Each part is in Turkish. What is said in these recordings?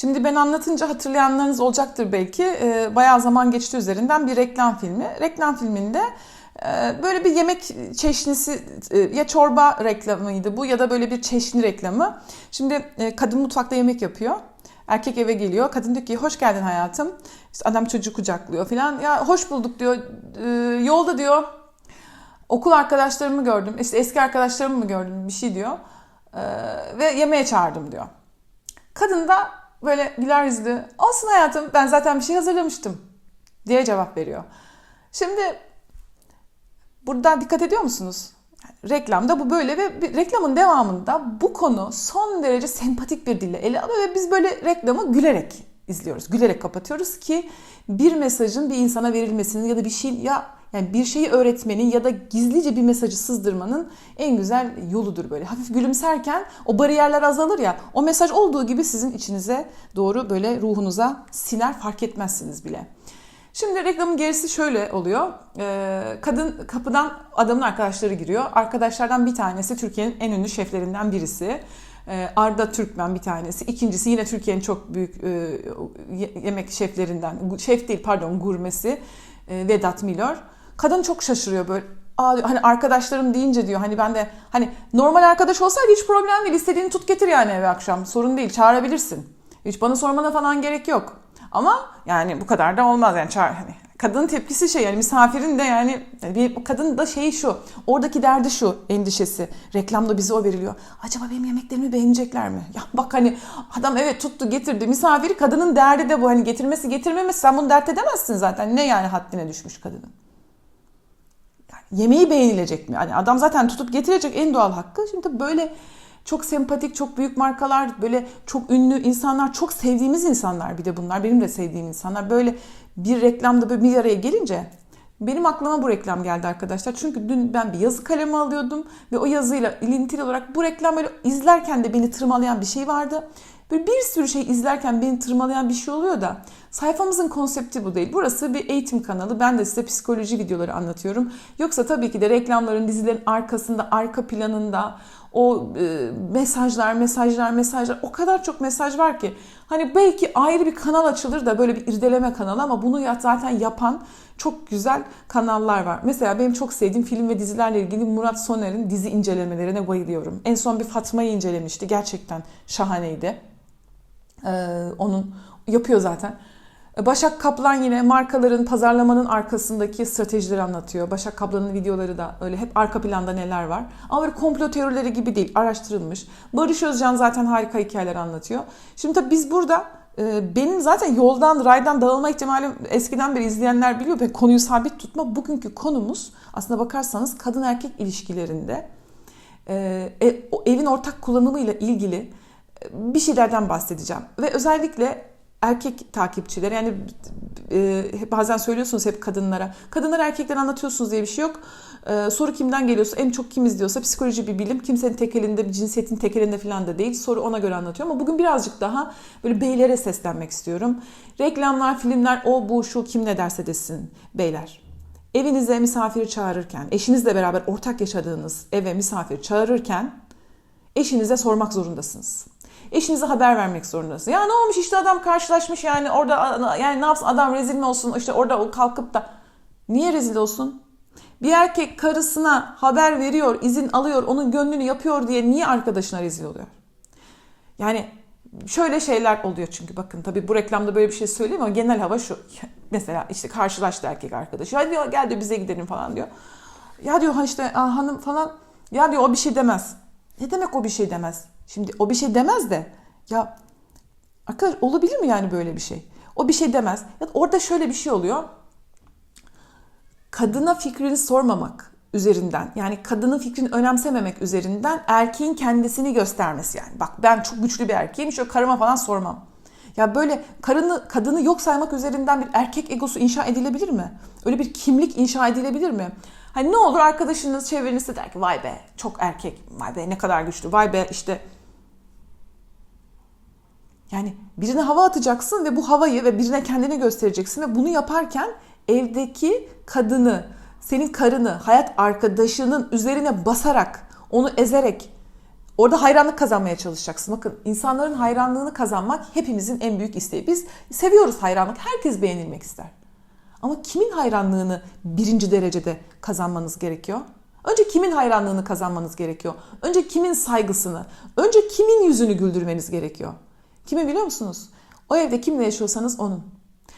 Şimdi ben anlatınca hatırlayanlarınız olacaktır belki. Ee, bayağı zaman geçti üzerinden bir reklam filmi. Reklam filminde e, böyle bir yemek çeşnisi e, ya çorba reklamıydı bu ya da böyle bir çeşni reklamı. Şimdi e, kadın mutfakta yemek yapıyor. Erkek eve geliyor. Kadın diyor ki hoş geldin hayatım. İşte adam çocuğu kucaklıyor falan. Ya hoş bulduk diyor. Ee, yolda diyor okul arkadaşlarımı gördüm. İşte eski arkadaşlarımı mı gördüm bir şey diyor. Ee, ve yemeğe çağırdım diyor. Kadın da böyle güler yüzlü olsun hayatım ben zaten bir şey hazırlamıştım diye cevap veriyor. Şimdi burada dikkat ediyor musunuz? Reklamda bu böyle ve reklamın devamında bu konu son derece sempatik bir dille ele alıyor ve biz böyle reklamı gülerek izliyoruz. Gülerek kapatıyoruz ki bir mesajın bir insana verilmesinin ya da bir şey ya yani bir şeyi öğretmenin ya da gizlice bir mesajı sızdırmanın en güzel yoludur böyle. Hafif gülümserken o bariyerler azalır ya. O mesaj olduğu gibi sizin içinize doğru böyle ruhunuza siner fark etmezsiniz bile. Şimdi reklamın gerisi şöyle oluyor. Ee, kadın kapıdan adamın arkadaşları giriyor. Arkadaşlardan bir tanesi Türkiye'nin en ünlü şeflerinden birisi. Ee, Arda Türkmen bir tanesi. İkincisi yine Türkiye'nin çok büyük e, ye- yemek şeflerinden. Şef değil pardon gurmesi e, Vedat Milor. Kadın çok şaşırıyor böyle. Aa, hani arkadaşlarım deyince diyor hani ben de hani normal arkadaş olsaydı hiç problem değil. İstediğini tut getir yani eve akşam. Sorun değil çağırabilirsin. Hiç bana sormana falan gerek yok. Ama yani bu kadar da olmaz yani çağır hani kadının tepkisi şey yani misafirin de yani bir kadın da şeyi şu oradaki derdi şu endişesi reklamda bize o veriliyor acaba benim yemeklerimi beğenecekler mi ya bak hani adam evet tuttu getirdi misafiri kadının derdi de bu hani getirmesi getirmemesi sen bunu dert edemezsin zaten ne yani haddine düşmüş kadının yani yemeği beğenilecek mi? Hani adam zaten tutup getirecek en doğal hakkı. Şimdi böyle çok sempatik, çok büyük markalar, böyle çok ünlü insanlar, çok sevdiğimiz insanlar bir de bunlar. Benim de sevdiğim insanlar. Böyle bir reklamda böyle bir araya gelince benim aklıma bu reklam geldi arkadaşlar. Çünkü dün ben bir yazı kalemi alıyordum ve o yazıyla ilintili olarak bu reklam böyle izlerken de beni tırmalayan bir şey vardı. Böyle bir sürü şey izlerken beni tırmalayan bir şey oluyor da sayfamızın konsepti bu değil. Burası bir eğitim kanalı. Ben de size psikoloji videoları anlatıyorum. Yoksa tabii ki de reklamların, dizilerin arkasında, arka planında o e, mesajlar, mesajlar, mesajlar o kadar çok mesaj var ki hani belki ayrı bir kanal açılır da böyle bir irdeleme kanalı ama bunu zaten yapan çok güzel kanallar var. Mesela benim çok sevdiğim film ve dizilerle ilgili Murat Soner'in dizi incelemelerine bayılıyorum. En son bir Fatma'yı incelemişti. Gerçekten şahaneydi. Ee, onun yapıyor zaten. Başak Kaplan yine markaların pazarlamanın arkasındaki stratejileri anlatıyor. Başak Kaplan'ın videoları da öyle hep arka planda neler var. Ama böyle komplo teorileri gibi değil, araştırılmış. Barış Özcan zaten harika hikayeler anlatıyor. Şimdi tabii biz burada e, benim zaten yoldan, raydan dağılma ihtimalim eskiden beri izleyenler biliyor ve konuyu sabit tutma. Bugünkü konumuz aslında bakarsanız kadın erkek ilişkilerinde e, e, evin ortak kullanımıyla ilgili bir şeylerden bahsedeceğim. Ve özellikle erkek takipçiler yani e, bazen söylüyorsunuz hep kadınlara. Kadınlar erkekler anlatıyorsunuz diye bir şey yok. E, soru kimden geliyorsa en çok kim izliyorsa psikoloji bir bilim. Kimsenin tek elinde bir cinsiyetin tek elinde falan da değil. Soru ona göre anlatıyor ama bugün birazcık daha böyle beylere seslenmek istiyorum. Reklamlar, filmler o bu şu kim ne derse desin beyler. Evinize misafir çağırırken, eşinizle beraber ortak yaşadığınız eve misafir çağırırken eşinize sormak zorundasınız. Eşinize haber vermek zorundasınız. Ya ne olmuş işte adam karşılaşmış yani orada yani ne yapsın adam rezil mi olsun işte orada o kalkıp da niye rezil olsun? Bir erkek karısına haber veriyor, izin alıyor, onun gönlünü yapıyor diye niye arkadaşına rezil oluyor? Yani şöyle şeyler oluyor çünkü bakın tabii bu reklamda böyle bir şey söyleyeyim ama genel hava şu. Mesela işte karşılaştı erkek arkadaşı. Hadi diyor gel diyor bize gidelim falan diyor. Ya diyor işte "Aa, hanım falan ya diyor o bir şey demez. Ne demek o bir şey demez? Şimdi o bir şey demez de ya arkadaş olabilir mi yani böyle bir şey? O bir şey demez. Ya da orada şöyle bir şey oluyor. Kadına fikrini sormamak üzerinden yani kadının fikrini önemsememek üzerinden erkeğin kendisini göstermesi yani. Bak ben çok güçlü bir erkeğim şöyle karıma falan sormam. Ya böyle karını kadını yok saymak üzerinden bir erkek egosu inşa edilebilir mi? Öyle bir kimlik inşa edilebilir mi? Hani ne olur arkadaşınız çevrenizde der ki vay be çok erkek, vay be ne kadar güçlü, vay be işte yani birine hava atacaksın ve bu havayı ve birine kendini göstereceksin ve bunu yaparken evdeki kadını, senin karını, hayat arkadaşının üzerine basarak, onu ezerek Orada hayranlık kazanmaya çalışacaksın. Bakın insanların hayranlığını kazanmak hepimizin en büyük isteği. Biz seviyoruz hayranlık. Herkes beğenilmek ister. Ama kimin hayranlığını birinci derecede kazanmanız gerekiyor? Önce kimin hayranlığını kazanmanız gerekiyor? Önce kimin saygısını? Önce kimin yüzünü güldürmeniz gerekiyor? Kimi biliyor musunuz? O evde kimle yaşıyorsanız onun.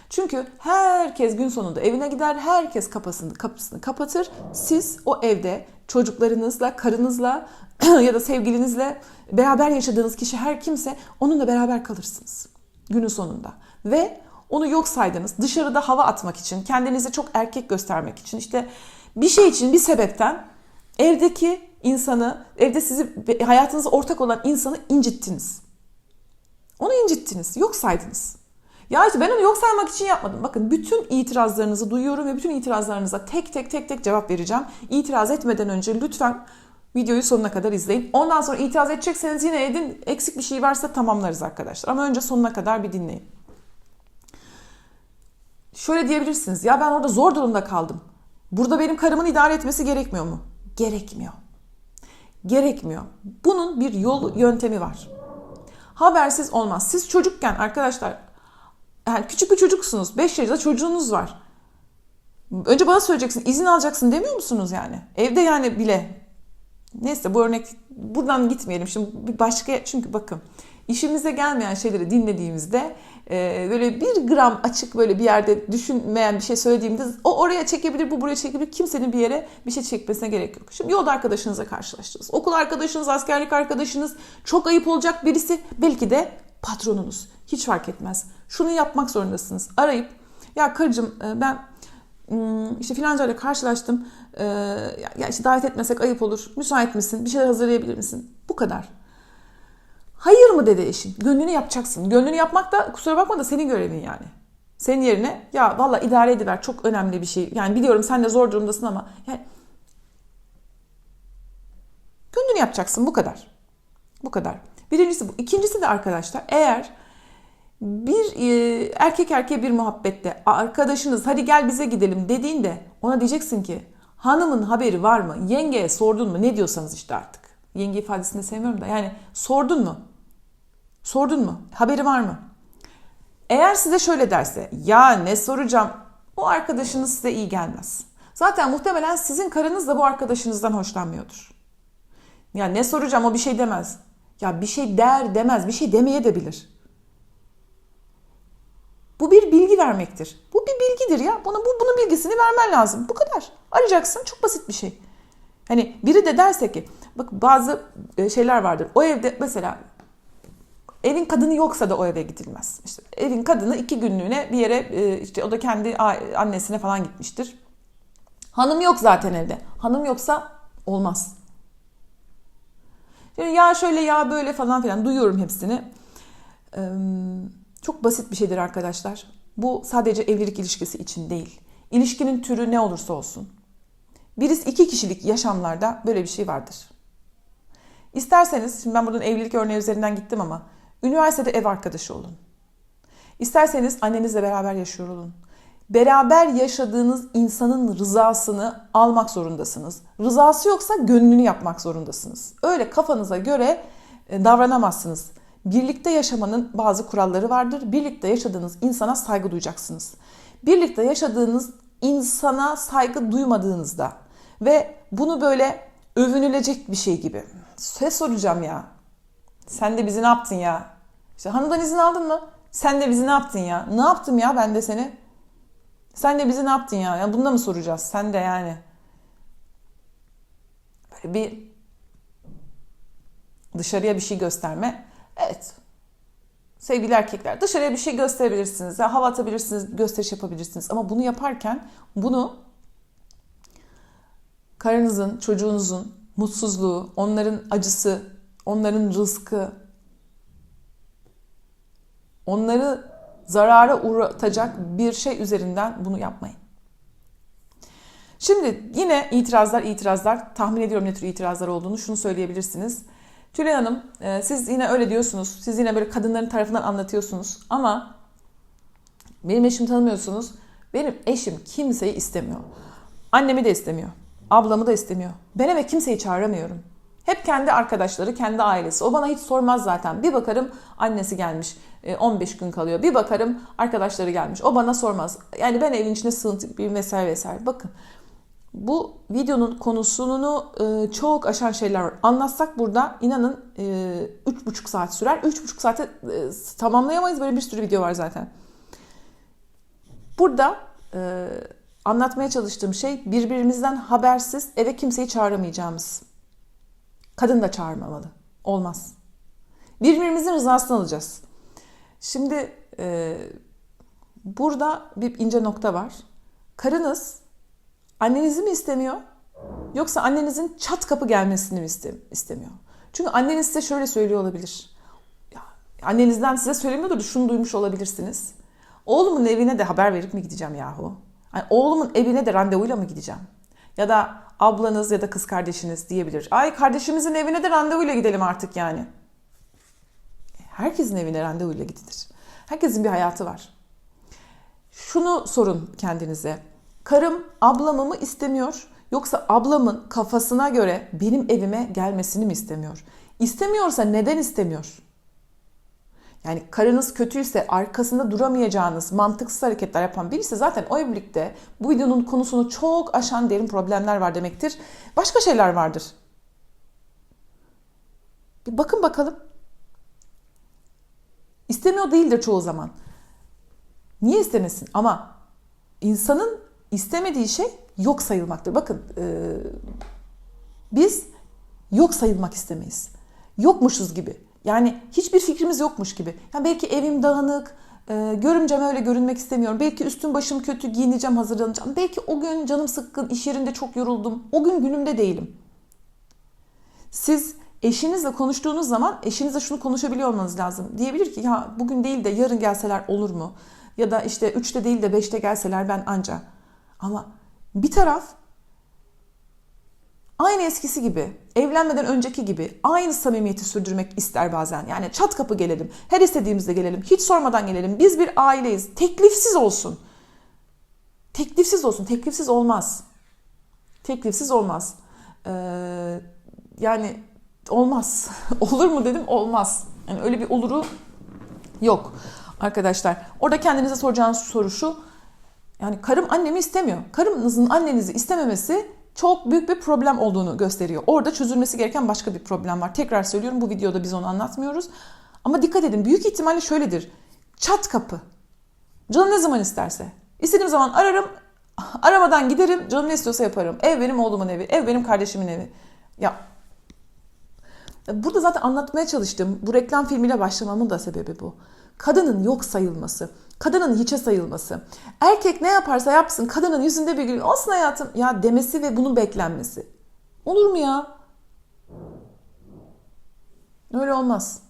Çünkü herkes gün sonunda evine gider, herkes kapısını, kapısını kapatır. Siz o evde çocuklarınızla, karınızla ya da sevgilinizle beraber yaşadığınız kişi her kimse onunla beraber kalırsınız günün sonunda. Ve onu yok saydınız. Dışarıda hava atmak için, kendinizi çok erkek göstermek için, işte bir şey için, bir sebepten evdeki insanı, evde sizi hayatınızda ortak olan insanı incittiniz. Onu incittiniz, yok saydınız. Ya işte ben onu yok saymak için yapmadım. Bakın bütün itirazlarınızı duyuyorum ve bütün itirazlarınıza tek tek tek tek cevap vereceğim. İtiraz etmeden önce lütfen videoyu sonuna kadar izleyin. Ondan sonra itiraz edecekseniz yine edin. Eksik bir şey varsa tamamlarız arkadaşlar. Ama önce sonuna kadar bir dinleyin. Şöyle diyebilirsiniz. Ya ben orada zor durumda kaldım. Burada benim karımın idare etmesi gerekmiyor mu? Gerekmiyor. Gerekmiyor. Bunun bir yol yöntemi var. Habersiz olmaz. Siz çocukken arkadaşlar yani küçük bir çocuksunuz. 5 yaşında çocuğunuz var. Önce bana söyleyeceksin, izin alacaksın demiyor musunuz yani? Evde yani bile. Neyse bu örnek buradan gitmeyelim. Şimdi başka çünkü bakın işimize gelmeyen şeyleri dinlediğimizde e, böyle bir gram açık böyle bir yerde düşünmeyen bir şey söylediğimde o oraya çekebilir, bu buraya çekebilir. Kimsenin bir yere bir şey çekmesine gerek yok. Şimdi yolda arkadaşınızla karşılaştınız. Okul arkadaşınız, askerlik arkadaşınız, çok ayıp olacak birisi belki de patronunuz. Hiç fark etmez. Şunu yapmak zorundasınız. Arayıp ya karıcığım e, ben işte filanca ile karşılaştım. E, ya işte davet etmesek ayıp olur. Müsait misin? Bir şeyler hazırlayabilir misin? Bu kadar. Hayır mı dedi eşin. Gönlünü yapacaksın. Gönlünü yapmak da kusura bakma da senin görevin yani. Senin yerine ya valla idare ediver çok önemli bir şey. Yani biliyorum sen de zor durumdasın ama yani gönlünü yapacaksın bu kadar. Bu kadar. Birincisi bu. İkincisi de arkadaşlar eğer bir e, erkek erkeğe bir muhabbette arkadaşınız hadi gel bize gidelim dediğinde ona diyeceksin ki hanımın haberi var mı? Yengeye sordun mu? Ne diyorsanız işte artık. Yenge ifadesini sevmiyorum da yani sordun mu? Sordun mu? Haberi var mı? Eğer size şöyle derse ya ne soracağım o arkadaşınız size iyi gelmez. Zaten muhtemelen sizin karınız da bu arkadaşınızdan hoşlanmıyordur. Ya ne soracağım o bir şey demez. Ya bir şey der demez bir şey demeye de bilir. Bu bir bilgi vermektir. Bu bir bilgidir ya. Bunu, bu, bunun bilgisini vermen lazım. Bu kadar. Arayacaksın. Çok basit bir şey. Hani biri de derse ki bak bazı e, şeyler vardır. O evde mesela evin kadını yoksa da o eve gidilmez. İşte evin kadını iki günlüğüne bir yere e, işte o da kendi annesine falan gitmiştir. Hanım yok zaten evde. Hanım yoksa olmaz. Yani ya şöyle ya böyle falan filan duyuyorum hepsini. Çok basit bir şeydir arkadaşlar. Bu sadece evlilik ilişkisi için değil. İlişkinin türü ne olursa olsun. Birisi iki kişilik yaşamlarda böyle bir şey vardır. İsterseniz, şimdi ben buradan evlilik örneği üzerinden gittim ama üniversitede ev arkadaşı olun. İsterseniz annenizle beraber yaşıyor olun. Beraber yaşadığınız insanın rızasını almak zorundasınız. Rızası yoksa gönlünü yapmak zorundasınız. Öyle kafanıza göre e, davranamazsınız. Birlikte yaşamanın bazı kuralları vardır. Birlikte yaşadığınız insana saygı duyacaksınız. Birlikte yaşadığınız insana saygı duymadığınızda ve bunu böyle övünülecek bir şey gibi. Ses soracağım ya. Sen de bizi ne yaptın ya? İşte hanımdan izin aldın mı? Sen de bizi ne yaptın ya? Ne yaptım ya ben de seni? Sen de bizi ne yaptın ya? Yani bunu da mı soracağız? Sen de yani. Böyle bir dışarıya bir şey gösterme. Evet. Sevgili erkekler dışarıya bir şey gösterebilirsiniz. Ya hava atabilirsiniz, gösteriş yapabilirsiniz. Ama bunu yaparken bunu karınızın, çocuğunuzun mutsuzluğu, onların acısı, onların rızkı, onları zarara uğratacak bir şey üzerinden bunu yapmayın. Şimdi yine itirazlar itirazlar tahmin ediyorum ne tür itirazlar olduğunu şunu söyleyebilirsiniz. Tülay Hanım e, siz yine öyle diyorsunuz. Siz yine böyle kadınların tarafından anlatıyorsunuz. Ama benim eşimi tanımıyorsunuz. Benim eşim kimseyi istemiyor. Annemi de istemiyor. Ablamı da istemiyor. Ben eve kimseyi çağıramıyorum. Hep kendi arkadaşları, kendi ailesi. O bana hiç sormaz zaten. Bir bakarım annesi gelmiş, e, 15 gün kalıyor. Bir bakarım arkadaşları gelmiş. O bana sormaz. Yani ben evin içine sığıntı bir vesaire vesaire. Bakın bu videonun konusunu e, çok aşan şeyler var. Anlatsak burada inanın e, 3,5 saat sürer. 3,5 saate e, tamamlayamayız. Böyle bir sürü video var zaten. Burada e, anlatmaya çalıştığım şey birbirimizden habersiz eve kimseyi çağıramayacağımız. Kadın da çağırmamalı. Olmaz. Birbirimizin rızasını alacağız. Şimdi e, burada bir ince nokta var. Karınız annenizi mi istemiyor? Yoksa annenizin çat kapı gelmesini mi istemiyor? Çünkü anneniz size şöyle söylüyor olabilir. Ya, annenizden size söylemiyordur da şunu duymuş olabilirsiniz. Oğlumun evine de haber verip mi gideceğim yahu? Yani oğlumun evine de randevuyla mı gideceğim? Ya da ablanız ya da kız kardeşiniz diyebilir. Ay kardeşimizin evine de randevuyla gidelim artık yani. Herkesin evine randevuyla gidilir. Herkesin bir hayatı var. Şunu sorun kendinize. Karım ablamı mı istemiyor yoksa ablamın kafasına göre benim evime gelmesini mi istemiyor? İstemiyorsa neden istemiyor? Yani karınız kötüyse arkasında duramayacağınız mantıksız hareketler yapan birisi zaten o evlilikte bu videonun konusunu çok aşan derin problemler var demektir. Başka şeyler vardır. Bir bakın bakalım. İstemiyor değildir çoğu zaman. Niye istemesin? Ama insanın istemediği şey yok sayılmaktır. Bakın e, biz yok sayılmak istemeyiz. Yokmuşuz gibi. Yani hiçbir fikrimiz yokmuş gibi. Yani belki evim dağınık, e, görümcem öyle görünmek istemiyorum. Belki üstüm başım kötü, giyineceğim, hazırlanacağım. Belki o gün canım sıkkın, iş yerinde çok yoruldum. O gün günümde değilim. Siz eşinizle konuştuğunuz zaman eşinizle şunu konuşabiliyor olmanız lazım. Diyebilir ki ya bugün değil de yarın gelseler olur mu? Ya da işte 3'te değil de 5'te gelseler ben anca. Ama bir taraf aynı eskisi gibi, evlenmeden önceki gibi aynı samimiyeti sürdürmek ister bazen. Yani çat kapı gelelim, her istediğimizde gelelim, hiç sormadan gelelim. Biz bir aileyiz. Teklifsiz olsun. Teklifsiz olsun. Teklifsiz olmaz. Teklifsiz olmaz. Ee, yani olmaz. Olur mu dedim olmaz. Yani öyle bir oluru yok arkadaşlar. Orada kendinize soracağınız soru şu. Yani karım annemi istemiyor. Karımınızın annenizi istememesi çok büyük bir problem olduğunu gösteriyor. Orada çözülmesi gereken başka bir problem var. Tekrar söylüyorum bu videoda biz onu anlatmıyoruz. Ama dikkat edin büyük ihtimalle şöyledir. Çat kapı. Canım ne zaman isterse. İstediğim zaman ararım. Aramadan giderim. Canım ne istiyorsa yaparım. Ev benim oğlumun evi. Ev benim kardeşimin evi. Ya Burada zaten anlatmaya çalıştığım bu reklam filmiyle başlamamın da sebebi bu. Kadının yok sayılması, kadının hiçe sayılması. Erkek ne yaparsa yapsın kadının yüzünde bir gül olsun hayatım ya demesi ve bunun beklenmesi. Olur mu ya? Öyle olmaz.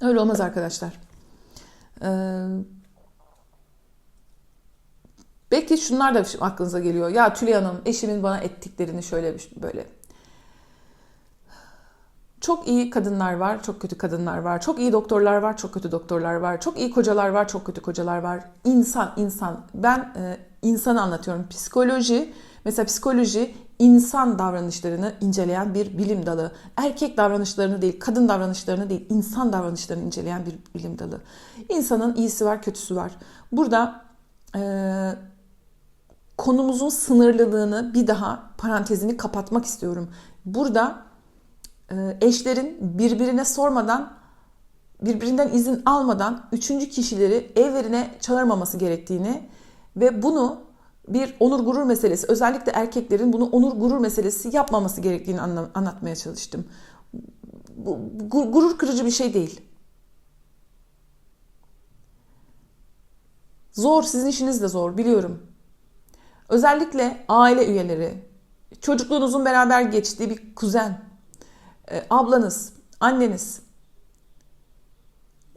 Öyle olmaz arkadaşlar. Ee, belki şunlar da aklınıza geliyor. Ya Tülay Hanım eşimin bana ettiklerini şöyle böyle çok iyi kadınlar var, çok kötü kadınlar var. Çok iyi doktorlar var, çok kötü doktorlar var. Çok iyi kocalar var, çok kötü kocalar var. İnsan, insan. Ben e, insanı anlatıyorum. Psikoloji, mesela psikoloji insan davranışlarını inceleyen bir bilim dalı. Erkek davranışlarını değil, kadın davranışlarını değil, insan davranışlarını inceleyen bir bilim dalı. İnsanın iyisi var, kötüsü var. Burada e, konumuzun sınırlılığını bir daha parantezini kapatmak istiyorum. Burada eşlerin birbirine sormadan, birbirinden izin almadan üçüncü kişileri evlerine çağırmaması gerektiğini ve bunu bir onur gurur meselesi, özellikle erkeklerin bunu onur gurur meselesi yapmaması gerektiğini anlatmaya çalıştım. Bu gurur kırıcı bir şey değil. Zor, sizin işiniz de zor biliyorum. Özellikle aile üyeleri, çocukluğunuzun beraber geçtiği bir kuzen, e, ablanız, anneniz.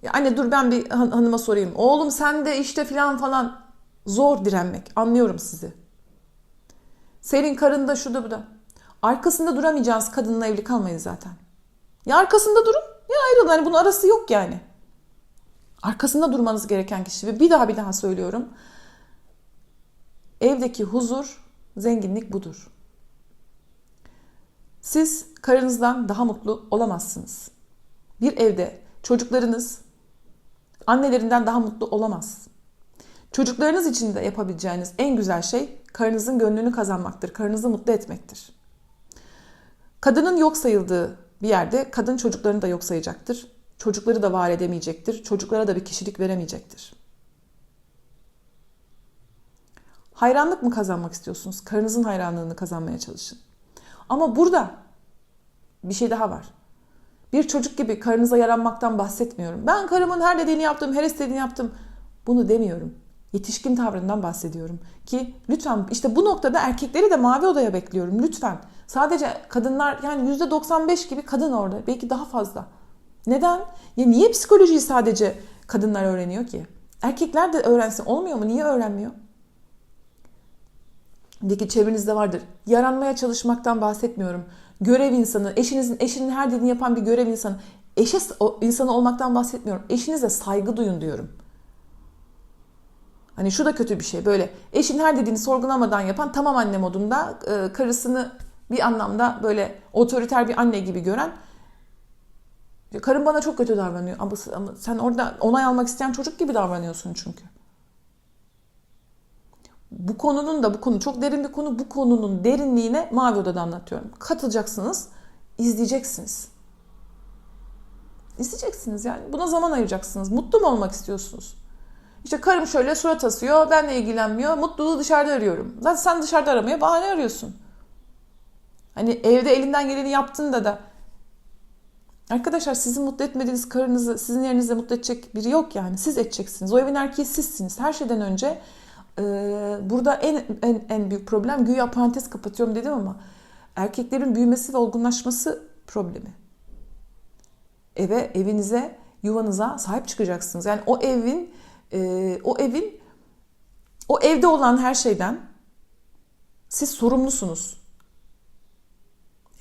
Ya anne dur ben bir han- hanıma sorayım. Oğlum sen de işte filan falan. Zor direnmek. Anlıyorum sizi. Senin karın da şurada bu da. Arkasında duramayacağınız kadınla evli kalmayın zaten. Ya arkasında durun ya ayrılın. Hani bunun arası yok yani. Arkasında durmanız gereken kişi ve bir daha bir daha söylüyorum. Evdeki huzur, zenginlik budur. Siz karınızdan daha mutlu olamazsınız. Bir evde çocuklarınız annelerinden daha mutlu olamaz. Çocuklarınız için de yapabileceğiniz en güzel şey karınızın gönlünü kazanmaktır. Karınızı mutlu etmektir. Kadının yok sayıldığı bir yerde kadın çocuklarını da yok sayacaktır. Çocukları da var edemeyecektir. Çocuklara da bir kişilik veremeyecektir. Hayranlık mı kazanmak istiyorsunuz? Karınızın hayranlığını kazanmaya çalışın. Ama burada bir şey daha var. Bir çocuk gibi karınıza yaranmaktan bahsetmiyorum. Ben karımın her dediğini yaptım, her istediğini yaptım. Bunu demiyorum. Yetişkin tavrından bahsediyorum. Ki lütfen işte bu noktada erkekleri de mavi odaya bekliyorum. Lütfen. Sadece kadınlar yani %95 gibi kadın orada. Belki daha fazla. Neden? Ya niye psikolojiyi sadece kadınlar öğreniyor ki? Erkekler de öğrensin. Olmuyor mu? Niye öğrenmiyor? Deki çevrenizde vardır. Yaranmaya çalışmaktan bahsetmiyorum. Görev insanı, eşinizin eşinin her dediğini yapan bir görev insanı. Eşe insanı olmaktan bahsetmiyorum. Eşinize saygı duyun diyorum. Hani şu da kötü bir şey. Böyle eşin her dediğini sorgulamadan yapan tamam anne modunda e, karısını bir anlamda böyle otoriter bir anne gibi gören karım bana çok kötü davranıyor ama, ama sen orada onay almak isteyen çocuk gibi davranıyorsun çünkü. Bu konunun da bu konu çok derin bir konu. Bu konunun derinliğine Mavi Oda'da anlatıyorum. Katılacaksınız, izleyeceksiniz. İzleyeceksiniz yani. Buna zaman ayıracaksınız. Mutlu mu olmak istiyorsunuz? İşte karım şöyle surat asıyor, benle ilgilenmiyor. Mutluluğu dışarıda arıyorum. Zaten sen dışarıda aramaya bahane arıyorsun. Hani evde elinden geleni yaptığında da Arkadaşlar sizin mutlu etmediğiniz karınızı sizin yerinizde mutlu edecek biri yok yani. Siz edeceksiniz. O evin erkeği sizsiniz. Her şeyden önce e, burada en, en, en büyük problem güya parantez kapatıyorum dedim ama erkeklerin büyümesi ve olgunlaşması problemi. Eve, evinize, yuvanıza sahip çıkacaksınız. Yani o evin e, o evin o evde olan her şeyden siz sorumlusunuz.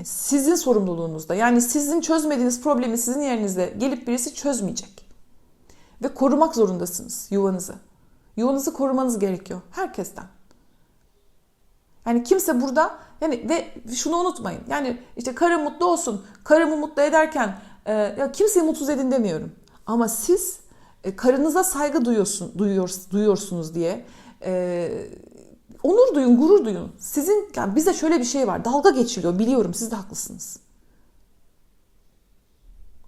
Sizin sorumluluğunuzda. Yani sizin çözmediğiniz problemi sizin yerinizde gelip birisi çözmeyecek. Ve korumak zorundasınız yuvanızı. Yuvanızı korumanız gerekiyor herkesten. Yani kimse burada yani ve şunu unutmayın. Yani işte karım mutlu olsun. Karımı mutlu ederken e, ya kimseyi mutsuz edin demiyorum. Ama siz e, karınıza saygı duyuyorsun, duyuyor, duyuyorsunuz diye e, onur duyun, gurur duyun. Sizin yani bize şöyle bir şey var. Dalga geçiliyor. Biliyorum siz de haklısınız.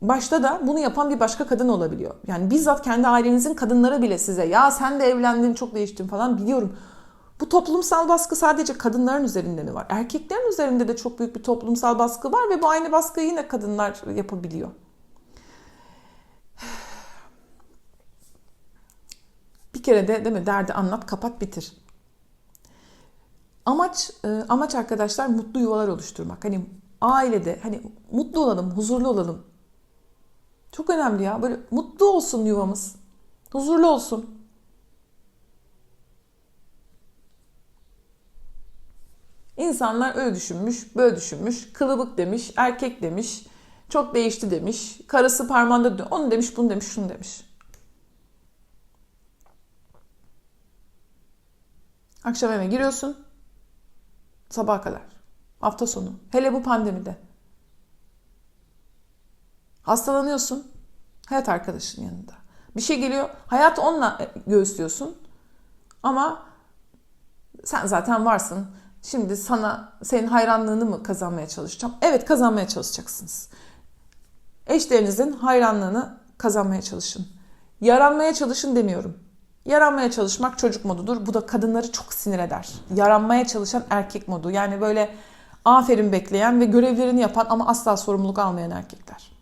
Başta da bunu yapan bir başka kadın olabiliyor. Yani bizzat kendi ailenizin kadınları bile size ya sen de evlendin çok değiştin falan biliyorum. Bu toplumsal baskı sadece kadınların üzerinde mi var? Erkeklerin üzerinde de çok büyük bir toplumsal baskı var ve bu aynı baskıyı yine kadınlar yapabiliyor. Bir kere de değil mi derdi anlat kapat bitir. Amaç e, amaç arkadaşlar mutlu yuvalar oluşturmak. Hani ailede hani mutlu olalım, huzurlu olalım. Çok önemli ya. Böyle mutlu olsun yuvamız. Huzurlu olsun. İnsanlar öyle düşünmüş, böyle düşünmüş. Kılıbık demiş, erkek demiş. Çok değişti demiş. Karısı parmağında onu demiş, bunu demiş, şunu demiş. Akşam eve giriyorsun. Sabaha kadar. Hafta sonu. Hele bu pandemide. Hastalanıyorsun. Hayat arkadaşın yanında. Bir şey geliyor. Hayat onunla göğüslüyorsun. Ama sen zaten varsın. Şimdi sana senin hayranlığını mı kazanmaya çalışacağım? Evet kazanmaya çalışacaksınız. Eşlerinizin hayranlığını kazanmaya çalışın. Yaranmaya çalışın demiyorum. Yaranmaya çalışmak çocuk modudur. Bu da kadınları çok sinir eder. Yaranmaya çalışan erkek modu. Yani böyle aferin bekleyen ve görevlerini yapan ama asla sorumluluk almayan erkekler.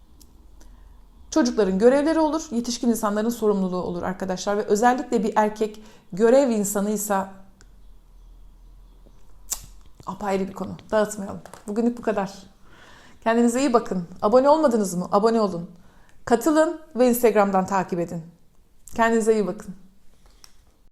Çocukların görevleri olur, yetişkin insanların sorumluluğu olur arkadaşlar ve özellikle bir erkek görev insanıysa apayrı bir konu. Dağıtmayalım. Bugünlük bu kadar. Kendinize iyi bakın. Abone olmadınız mı? Abone olun. Katılın ve Instagram'dan takip edin. Kendinize iyi bakın.